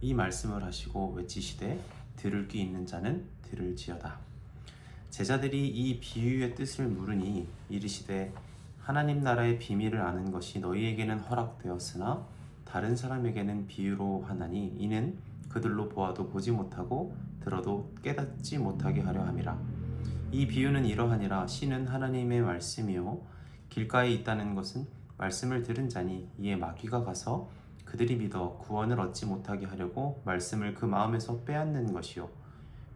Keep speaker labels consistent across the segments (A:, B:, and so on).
A: 이 말씀을 하시고 외치시되 들을 귀 있는 자는 들을지어다. 제자들이 이 비유의 뜻을 물으니 이르시되 하나님 나라의 비밀을 아는 것이 너희에게는 허락되었으나 다른 사람에게는 비유로 하나니 이는 그들로 보아도 보지 못하고 들어도 깨닫지 못하게 하려 함이라. 이 비유는 이러하니라. 씨는 하나님의 말씀이요. 길가에 있다는 것은 말씀을 들은 자니 이에 마귀가 가서 그들이 믿어 구원을 얻지 못하게 하려고 말씀을 그 마음에서 빼앗는 것이요.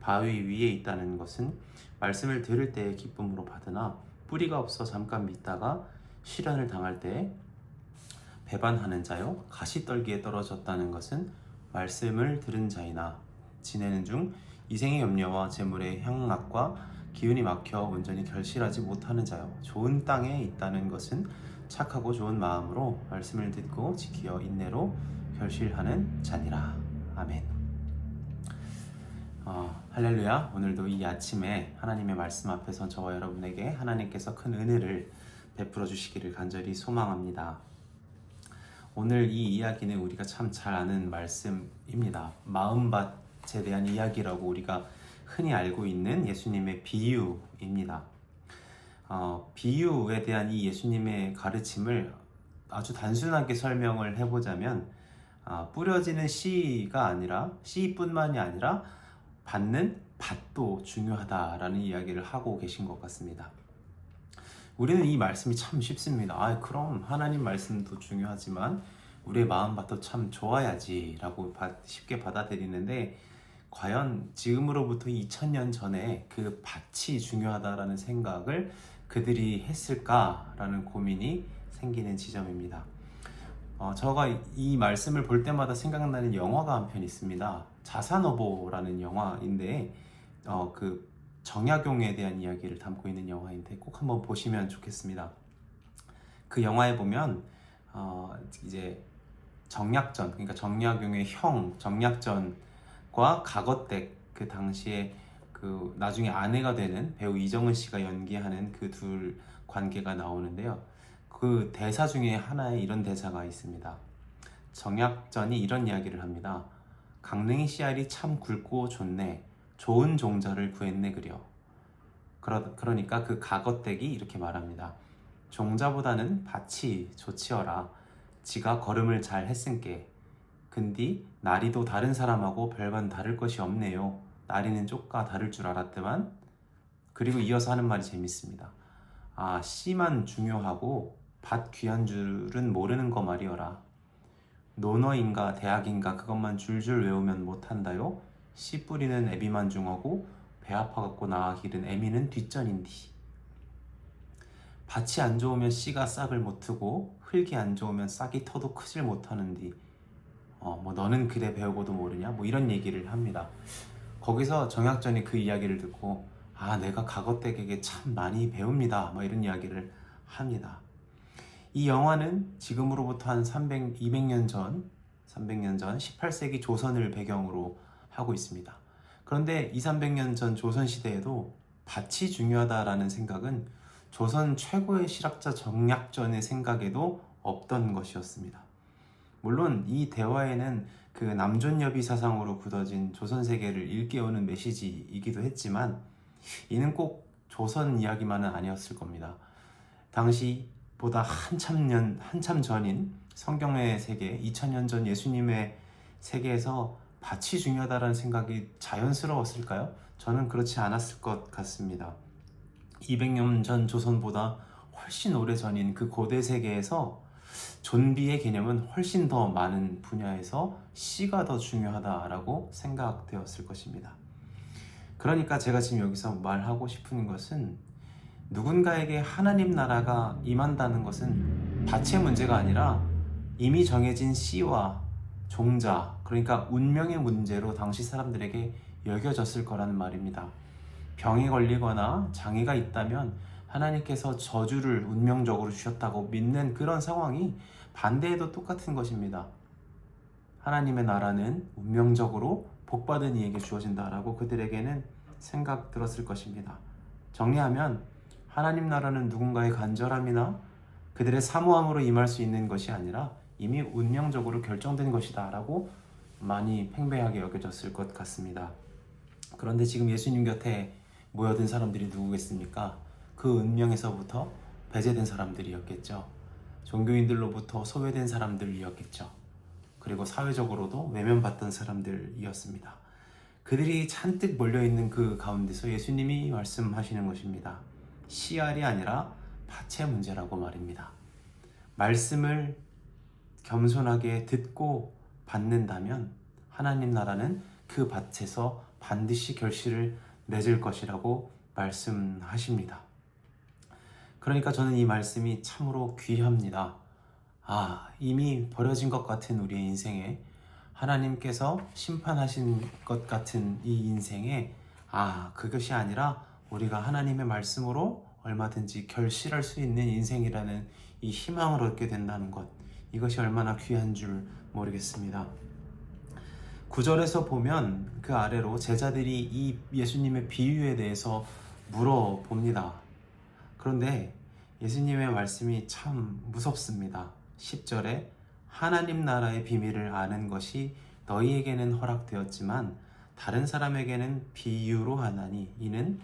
A: 바위 위에 있다는 것은 말씀을 들을 때의 기쁨으로 받으나 뿌리가 없어 잠깐 믿다가 시련을 당할 때 배반하는 자요 가시떨기에 떨어졌다는 것은 말씀을 들은 자이나 지내는 중 이생의 염려와 재물의 향락과 기운이 막혀 온전히 결실하지 못하는 자요 좋은 땅에 있다는 것은 착하고 좋은 마음으로 말씀을 듣고 지키어 인내로 결실하는 자니라 아멘. 어, 할렐루야. 오늘도 이 아침에 하나님의 말씀 앞에서 저와 여러분에게 하나님께서 큰 은혜를 베풀어 주시기를 간절히 소망합니다. 오늘 이 이야기는 우리가 참 잘 아는 말씀입니다. 마음밭에 대한 이야기라고 우리가 흔히 알고 있는 예수님의 비유입니다. 어, 비유에 대한 이 예수님의 가르침을 아주 단순하게 설명을 해보자면 아, 뿌려지는 씨가 아니라 씨뿐만이 아니라 받는 밭도 중요하다라는 이야기를 하고 계신 것 같습니다. 우리는 이 말씀이 참 쉽습니다. 아, 그럼 하나님 말씀도 중요하지만 우리의 마음밭도 참 좋아야지라고 쉽게 받아들이는데 과연 지금으로부터 2000년 전에 그 밭이 중요하다라는 생각을 그들이 했을까라는 고민이 생기는 지점입니다. 어, 저가 이 말씀을 볼 때마다 생각나는 영화가 한 편 있습니다. 자산어보라는 영화인데 어, 그 정약용에 대한 이야기를 담고 있는 영화인데 꼭 한번 보시면 좋겠습니다. 그 영화에 보면 어, 이제 정약전 그러니까 정약용의 형 정약전과 가거댁 그 당시에 그 나중에 아내가 되는 배우 이정은 씨가 연기하는 그 둘 관계가 나오는데요. 그 대사 중에 하나에 이런 대사가 있습니다. 정약전이 이런 이야기를 합니다. 강릉이 씨알이 참 굵고 좋네. 좋은 종자를 구했네 그려. 그러, 그러니까 그 가거댁이 이렇게 말합니다. 종자보다는 밭이 좋지어라. 지가 걸음을 잘 했은께. 근디 나리도 다른 사람하고 별반 다를 것이 없네요. 나리는 쪽가 다를 줄 알았더만. 그리고 이어서 하는 말이 재밌습니다. 아 씨만 중요하고 밭 귀한 줄은 모르는 거 말이어라. 논어인가 대학인가 그것만 줄줄 외우면 못한다요. 씨 뿌리는 애비만 중하고 배 아파갖고 나가기는 애미는 뒷전인디. 밭이 안 좋으면 씨가 싹을 못 트고 흙이 안 좋으면 싹이 터도 크질 못하는디. 어, 뭐 너는 그래 배우고도 모르냐? 뭐 이런 얘기를 합니다. 거기서 정약전이 그 이야기를 듣고 아 내가 가거댁에게 참 많이 배웁니다. 뭐 이런 이야기를 합니다. 이 영화는 지금으로부터 한 300, 200년 전, 300년 전 18세기 조선을 배경으로 하고 있습니다. 그런데 2, 300년 전 조선 시대에도 밭이 중요하다라는 생각은 조선 최고의 실학자 정약전의 생각에도 없던 것이었습니다. 물론 이 대화에는 그 남존여비 사상으로 굳어진 조선 세계를 일깨우는 메시지이기도 했지만 이는 꼭 조선 이야기만은 아니었을 겁니다. 당시 보다 한참 년 한참 전인 성경의 세계 2000년 전 예수님의 세계에서 밭이 중요하다는 생각이 자연스러웠을까요? 저는 그렇지 않았을 것 같습니다. 200년 전 조선보다 훨씬 오래 전인 그 고대 세계에서 존비의 개념은 훨씬 더 많은 분야에서 씨가 더 중요하다라고 생각되었을 것입니다. 그러니까 제가 지금 여기서 말하고 싶은 것은 누군가에게 하나님 나라가 임한다는 것은 밭의 문제가 아니라 이미 정해진 씨와 종자, 그러니까 운명의 문제로 당시 사람들에게 여겨졌을 거라는 말입니다. 병에 걸리거나 장애가 있다면 하나님께서 저주를 운명적으로 주셨다고 믿는 그런 상황이 반대에도 똑같은 것입니다. 하나님의 나라는 운명적으로 복받은 이에게 주어진다라고 그들에게는 생각 들었을 것입니다. 정리하면 하나님 나라는 누군가의 간절함이나 그들의 사모함으로 임할 수 있는 것이 아니라 이미 운명적으로 결정된 것이다라고 많이 팽배하게 여겨졌을 것 같습니다. 그런데 지금 예수님 곁에 모여든 사람들이 누구겠습니까? 그 운명에서부터 배제된 사람들이었겠죠. 종교인들로부터 소외된 사람들이었겠죠. 그리고 사회적으로도 외면받던 사람들이었습니다. 그들이 잔뜩 몰려있는 그 가운데서 예수님이 말씀하시는 것입니다. 씨알이 아니라 밭의 문제라고 말입니다. 말씀을 겸손하게 듣고 받는다면 하나님 나라는 그 밭에서 반드시 결실을 맺을 것이라고 말씀하십니다. 그러니까 저는 이 말씀이 참으로 귀합니다. 아, 이미 버려진 것 같은 우리의 인생에 하나님께서 심판하신 것 같은 이 인생에 아, 그것이 아니라 우리가 하나님의 말씀으로 얼마든지 결실할 수 있는 인생이라는 이 희망을 얻게 된다는 것. 이것이 얼마나 귀한 줄 모르겠습니다. 구절에서 보면 그 아래로 제자들이 이 예수님의 비유에 대해서 물어봅니다. 그런데 예수님의 말씀이 참 무섭습니다. 10절에 하나님 나라의 비밀을 아는 것이 너희에게는 허락되었지만 다른 사람에게는 비유로 하나니 이는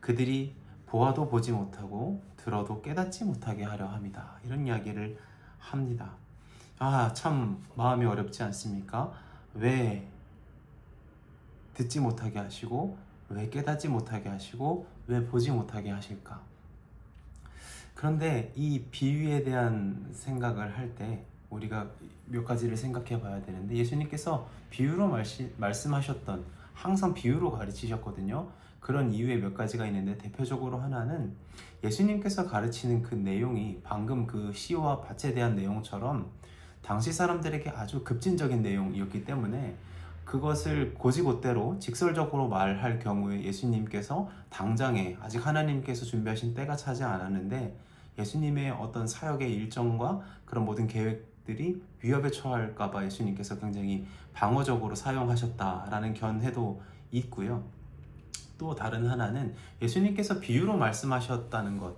A: 그들이 보아도 보지 못하고 들어도 깨닫지 못하게 하려 합니다. 이런 이야기를 합니다. 아, 참 마음이 어렵지 않습니까? 왜 듣지 못하게 하시고 왜 깨닫지 못하게 하시고 왜 보지 못하게 하실까? 그런데 이 비유에 대한 생각을 할 때 우리가 몇 가지를 생각해 봐야 되는데 예수님께서 비유로 말시, 말씀하셨던 항상 비유로 가르치셨거든요. 그런 이유에 몇 가지가 있는데 대표적으로 하나는 예수님께서 가르치는 그 내용이 방금 그 씨와 밭에 대한 내용처럼 당시 사람들에게 아주 급진적인 내용이었기 때문에 그것을 고지고대로 직설적으로 말할 경우에 예수님께서 당장에 아직 하나님께서 준비하신 때가 차지 않았는데 예수님의 어떤 사역의 일정과 그런 모든 계획들이 위협에 처할까봐 예수님께서 굉장히 방어적으로 사용하셨다라는 견해도 있고요. 또 다른 하나는 예수님께서 비유로 말씀하셨다는 것,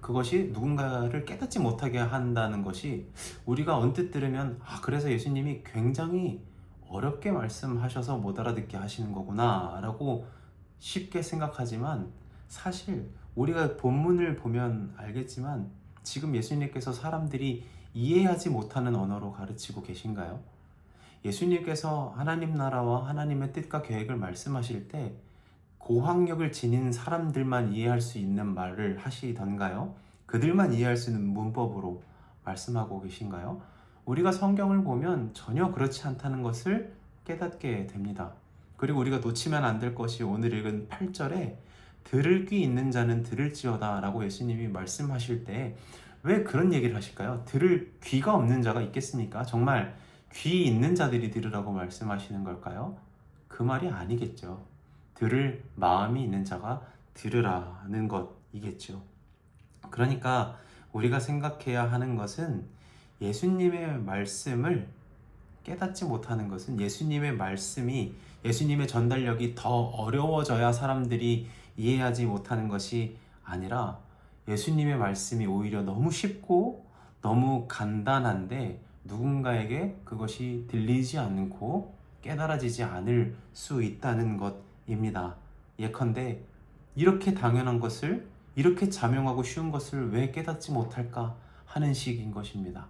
A: 그것이 누군가를 깨닫지 못하게 한다는 것이 우리가 언뜻 들으면 아 그래서 예수님이 굉장히 어렵게 말씀하셔서 못 알아듣게 하시는 거구나 라고 쉽게 생각하지만 사실 우리가 본문을 보면 알겠지만 지금 예수님께서 사람들이 이해하지 못하는 언어로 가르치고 계신가요? 예수님께서 하나님 나라와 하나님의 뜻과 계획을 말씀하실 때 고학력을 지닌 사람들만 이해할 수 있는 말을 하시던가요? 그들만 이해할 수 있는 문법으로 말씀하고 계신가요? 우리가 성경을 보면 전혀 그렇지 않다는 것을 깨닫게 됩니다. 그리고 우리가 놓치면 안 될 것이 오늘 읽은 8절에 들을 귀 있는 자는 들을지어다 라고 예수님이 말씀하실 때 왜 그런 얘기를 하실까요? 들을 귀가 없는 자가 있겠습니까? 정말 귀 있는 자들이 들으라고 말씀하시는 걸까요? 그 말이 아니겠죠. 들을 마음이 있는 자가 들으라는 것이겠죠. 그러니까 우리가 생각해야 하는 것은 예수님의 말씀을 깨닫지 못하는 것은 예수님의 말씀이 예수님의 전달력이 더 어려워져야 사람들이 이해하지 못하는 것이 아니라 예수님의 말씀이 오히려 너무 쉽고 너무 간단한데 누군가에게 그것이 들리지 않고 깨달아지지 않을 수 있다는 것입니다. 예컨대 이렇게 당연한 것을 이렇게 자명하고 쉬운 것을 왜 깨닫지 못할까 하는 식인 것입니다.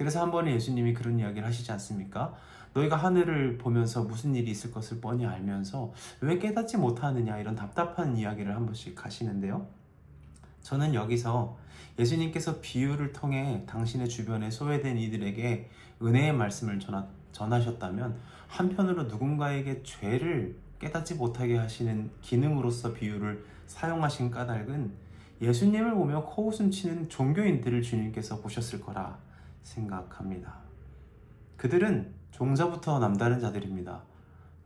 A: 그래서 한 번에 예수님이 그런 이야기를 하시지 않습니까? 너희가 하늘을 보면서 무슨 일이 있을 것을 뻔히 알면서 왜 깨닫지 못하느냐 이런 답답한 이야기를 한 번씩 하시는데요. 저는 여기서 예수님께서 비유를 통해 당신의 주변에 소외된 이들에게 은혜의 말씀을 전하, 전하셨다면 한편으로 누군가에게 죄를 깨닫지 못하게 하시는 기능으로서 비유를 사용하신 까닭은 예수님을 보며 코웃음 치는 종교인들을 주님께서 보셨을 거라 생각합니다. 그들은 종자부터 남다른 자들입니다.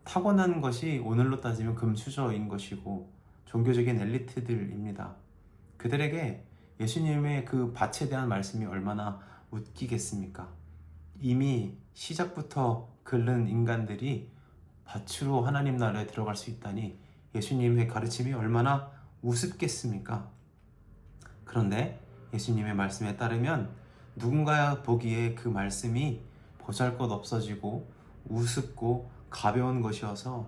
A: 타고난 것이 오늘로 따지면 금수저인 것이고 종교적인 엘리트들입니다. 그들에게 예수님의 그 밭에 대한 말씀이 얼마나 웃기겠습니까? 이미 시작부터 긁는 인간들이 밭으로 하나님 나라에 들어갈 수 있다니 예수님의 가르침이 얼마나 우습겠습니까? 그런데 예수님의 말씀에 따르면 누군가 보기에 그 말씀이 보잘것 없어지고 우습고 가벼운 것이어서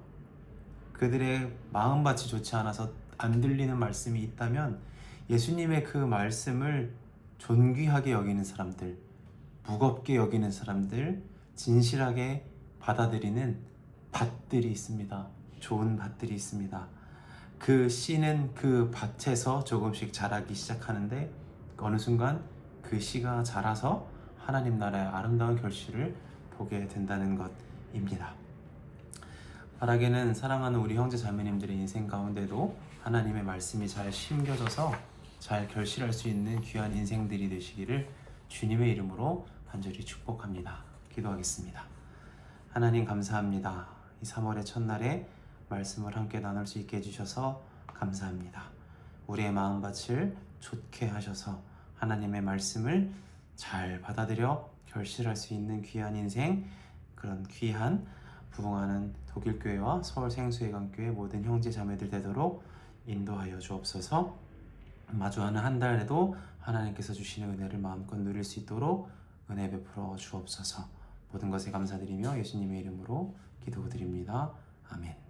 A: 그들의 마음밭이 좋지 않아서 안 들리는 말씀이 있다면 예수님의 그 말씀을 존귀하게 여기는 사람들, 무겁게 여기는 사람들, 진실하게 받아들이는 밭들이 있습니다. 좋은 밭들이 있습니다. 그 씨는 그 밭에서 조금씩 자라기 시작하는데 어느 순간 그 씨가 자라서 하나님 나라의 아름다운 결실을 보게 된다는 것입니다. 바라기는 사랑하는 우리 형제 자매님들의 인생 가운데도 하나님의 말씀이 잘 심겨져서 잘 결실할 수 있는 귀한 인생들이 되시기를 주님의 이름으로 간절히 축복합니다. 기도하겠습니다. 하나님 감사합니다. 이 3월의 첫날에 말씀을 함께 나눌 수 있게 해주셔서 감사합니다. 우리의 마음밭을 좋게 하셔서 하나님의 말씀을 잘 받아들여 결실할 수 있는 귀한 인생 그런 귀한 부흥하는 독일교회와 서울 생수회관교회 모든 형제 자매들 되도록 인도하여 주옵소서. 마주하는 한 달에도 하나님께서 주시는 은혜를 마음껏 누릴 수 있도록 은혜 베풀어 주옵소서. 모든 것에 감사드리며 예수님의 이름으로 기도드립니다. 아멘